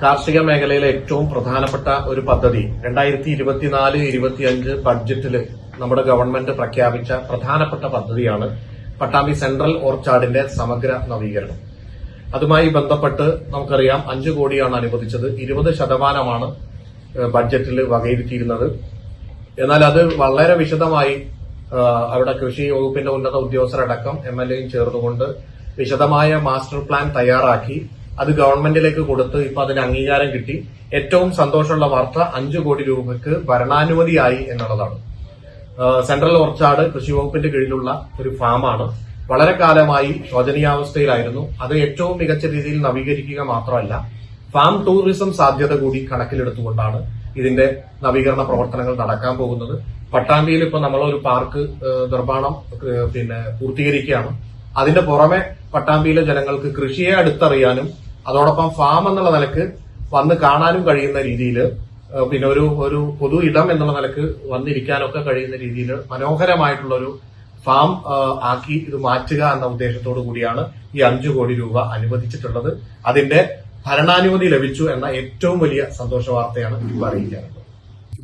കാർഷിക മേഖലയിലെ ഏറ്റവും പ്രധാനപ്പെട്ട ഒരു പദ്ധതി രണ്ടായിരത്തി ഇരുപത്തിനാല് ഇരുപത്തിയഞ്ച് ബഡ്ജറ്റിൽ നമ്മുടെ ഗവൺമെന്റ് പ്രഖ്യാപിച്ച പ്രധാനപ്പെട്ട പദ്ധതിയാണ് പട്ടാമ്പി സെൻട്രൽ ഓർച്ചാർഡിന്റെ സമഗ്ര നവീകരണം. അതുമായി ബന്ധപ്പെട്ട് നമുക്കറിയാം അഞ്ചു കോടിയാണ് അനുവദിച്ചത്. ഇരുപത് ശതമാനമാണ് ബഡ്ജറ്റിൽ വകയിരുത്തിയിരുന്നത്. എന്നാൽ അത് വളരെ വിശദമായി അവിടെ കൃഷി വകുപ്പിന്റെ ഉന്നത ഉദ്യോഗസ്ഥരടക്കം എം എൽ എയും ചേർന്നുകൊണ്ട് വിശദമായ മാസ്റ്റർ പ്ലാൻ തയ്യാറാക്കി. അത് ഗവൺമെന്റിലേക്ക് കൊടുത്ത് ഇപ്പൊ അതിന് അംഗീകാരം കിട്ടി. ഏറ്റവും സന്തോഷമുള്ള വാർത്ത അഞ്ചു കോടി രൂപയ്ക്ക് ഭരണാനുമതിയായി എന്നുള്ളതാണ്. സെൻട്രൽ ഓർച്ചാർഡ് കൃഷി വകുപ്പിന്റെ കീഴിലുള്ള ഒരു ഫാമാണ്. വളരെ കാലമായി ശോചനീയാവസ്ഥയിലായിരുന്നു. അത് ഏറ്റവും മികച്ച രീതിയിൽ നവീകരിക്കുക മാത്രമല്ല ഫാം ടൂറിസം സാധ്യത കൂടി കണക്കിലെടുത്തുകൊണ്ടാണ് ഇതിന്റെ നവീകരണ പ്രവർത്തനങ്ങൾ നടക്കാൻ പോകുന്നത്. പട്ടാമ്പിയിൽ ഇപ്പൊ നമ്മളൊരു പാർക്ക് നിർമ്മാണം പിന്നെ പൂർത്തീകരിക്കുകയാണ്. അതിന്റെ പുറമെ പട്ടാമ്പിയിലെ ജനങ്ങൾക്ക് കൃഷിയെ അടുത്തറിയാനും അതോടൊപ്പം ഫാം എന്നുള്ള നിലയ്ക്ക് വന്ന് കാണാനും കഴിയുന്ന രീതിയിൽ പിന്നെ ഒരു ഒരു പൊതു ഇടം എന്നുള്ള നിലയ്ക്ക് വന്നിരിക്കാനൊക്കെ കഴിയുന്ന രീതിയിൽ മനോഹരമായിട്ടുള്ള ഒരു ഫാം ആക്കി ഇത് മാറ്റുക എന്ന ഉദ്ദേശത്തോടു കൂടിയാണ് ഈ അഞ്ചു കോടി രൂപ അനുവദിച്ചിട്ടുള്ളത്. അതിന്റെ ഭരണാനുമതി ലഭിച്ചു എന്ന ഏറ്റവും വലിയ സന്തോഷ വാർത്തയാണ് ഇപ്പോൾ അറിയിക്കാറുള്ളത്